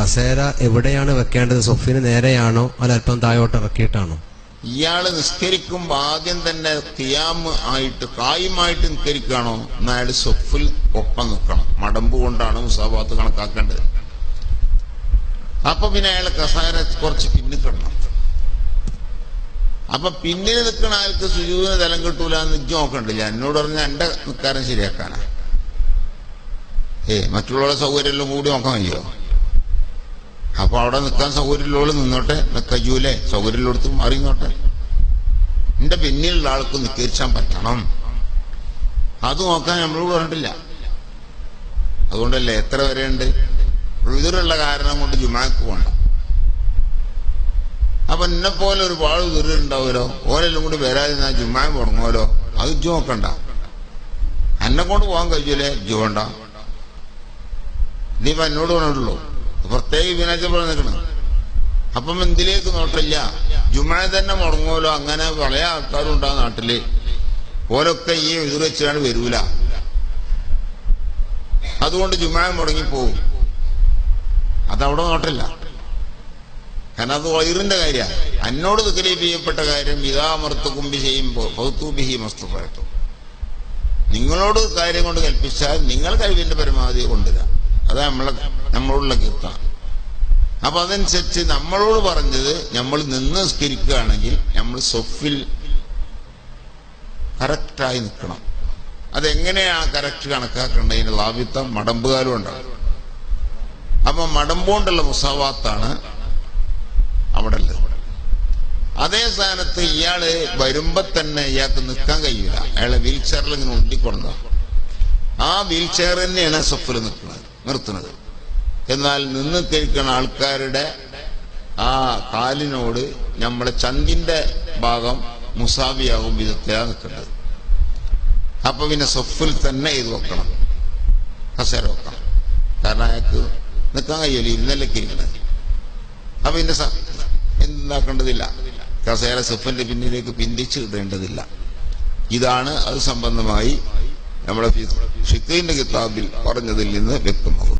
കസേര എവിടെയാണ് വെക്കേണ്ടത്? സൊഫിന് നേരെയാണോ? അല്ല അല്പം താഴോട്ട് ഇറക്കിയിട്ടാണോ? ഇയാൾ നിസ്കരിക്കുമ്പോ ആദ്യം തന്നെ തിയാമ് ആയിട്ട് കായുമായിട്ട് നിസ്കരിക്കുകയാണോ? എന്നാൽ സൊഫിൽ ഒപ്പം നിൽക്കണം. മടമ്പ് കൊണ്ടാണ് മുസാബാത്ത് കണക്കാക്കേണ്ടത്. അപ്പൊ പിന്നെ അയാൾ കസാര കുറച്ച് പിന്നിക്കിടണം അപ്പൊ പിന്നിൽ നിൽക്കുന്ന ആൾക്ക് സുജൂവിന് തലം കിട്ടൂല എന്ന് ഇജ്ജ് നോക്കണ്ടില്ല? എന്നോട് പറഞ്ഞ എന്റെ നിൽക്കാരം ശരിയാക്കാനാ. ഏ മറ്റുള്ളവരുടെ സൗകര്യമെല്ലാം കൂടി നോക്കാൻ കഴിയോ അപ്പൊ അവിടെ നിൽക്കാൻ സൗകര്യമുള്ളവൾ നിന്നോട്ടെ കയ്യൂലേ സൗകര്യമുള്ളടത്ത് മാറി നിന്നോട്ടെ എന്റെ പിന്നിലുള്ള ആൾക്ക് നിൽക്കാൻ പറ്റണം. അത് നോക്കാൻ നമ്മളോട് പറഞ്ഞിട്ടില്ല. അതുകൊണ്ടല്ലേ എത്ര വരെയുണ്ട്? ഉതിരുള്ള കാരണം കൊണ്ട് ജുമാക്ക് പോണ്ട അപ്പൊ എന്നെ പോലെ ഒരുപാട് ഉതിരുണ്ടാവുമല്ലോ ഓരെല്ലാം കൂടി വരാതെ ജുമാ തുടങ്ങുമല്ലോ അത് ജു നോക്കണ്ട. എന്നെ കൊണ്ട് പോകാൻ കഴിയൂലേ? ജു വേണ്ട. നീ എന്നോട് പറഞ്ഞിട്ടുള്ളൂ പ്രത്യേക വിനാശം നിൽക്കണം അപ്പം എന്തിലേക്ക് നോട്ടില്ല? ജുമാ തന്നെ മുടങ്ങുമല്ലോ. അങ്ങനെ പല ആൾക്കാരും ഉണ്ടാവും നാട്ടിൽ. ഓരൊക്കെ ഈ എതിർ വെച്ചാണ് വരൂല. അതുകൊണ്ട് ജുമാ മുടങ്ങിപ്പോവും അതവിടെ നോട്ടില്ല. കാരണം അത് വൈറിന്റെ കാര്യമാണ് എന്നോട് തക്ലീഫ് ചെയ്യപ്പെട്ട കാര്യം ഇതാമർത്ത് കുമ്പി ചെയ്യുമ്പോൾ പൗത്തൂബിഹി മസ്തുഫയത്തു നിങ്ങളോട് കാര്യം കൊണ്ട് കൽപ്പിച്ചാൽ നിങ്ങൾ കഴിവിന്റെ പരമാവധി കൊണ്ടുവരാം. അതാ നമ്മളെ നമ്മളുള്ള കീർത്ത. അപ്പൊ അതനുസരിച്ച് നമ്മളോട് പറഞ്ഞത് നമ്മൾ നിന്ന് സ്കരിക്കുകയാണെങ്കിൽ നമ്മൾ സൊഫിൽ കറക്റ്റായി നിൽക്കണം. അതെങ്ങനെയാ കറക്റ്റ് കണക്കാക്കേണ്ടതിന് ലാഭിത്തം മടമ്പുകാലും ഉണ്ടാവും അപ്പൊ മടമ്പുകൊണ്ടുള്ള മുസാവാത്താണ് അവിടെ ഉള്ളത്. അതേ സ്ഥാനത്ത് ഇയാൾ വരുമ്പോ തന്നെ ഇയാൾക്ക് നിൽക്കാൻ കഴിയില്ല. അയാളെ വീൽ ചെയറിൽ ഇങ്ങനെ ഉണ്ടിക്കൊണ്ട ആ വീൽ ചെയർ തന്നെയാണ് സൊഫിൽ നിൽക്കുന്നത്. നിർത്തുന്നത്. എന്നാൽ നിന്ന് കഴിക്കുന്ന ആൾക്കാരുടെ ആ കാലിനോട് നമ്മളെ ചന്തിന്റെ ഭാഗം മുസാബിയാകും വിധത്തിലാണ് നിൽക്കേണ്ടത്. അപ്പൊ പിന്നെ സൊഫിൽ തന്നെ ഇത് വെക്കണം. കസേര വെക്കണം. കാരണം അയാൾക്ക് നിൽക്കാൻ കഴിയില്ല ഇന്നലെ കിരിക്കണത് അപ്പൊ പിന്നെ എന്താക്കേണ്ടതില്ല. കസേര സൊഫിന്റെ പിന്നിലേക്ക് പിന്തിച്ച് ഇടേണ്ടതില്ല. ഇതാണ് അത് സംബന്ധമായി നമ്മുടെ ഫിഖിന്റെ കിതാബിൽ പറഞ്ഞതിൽ നിന്ന് വ്യക്തമാകുന്നത്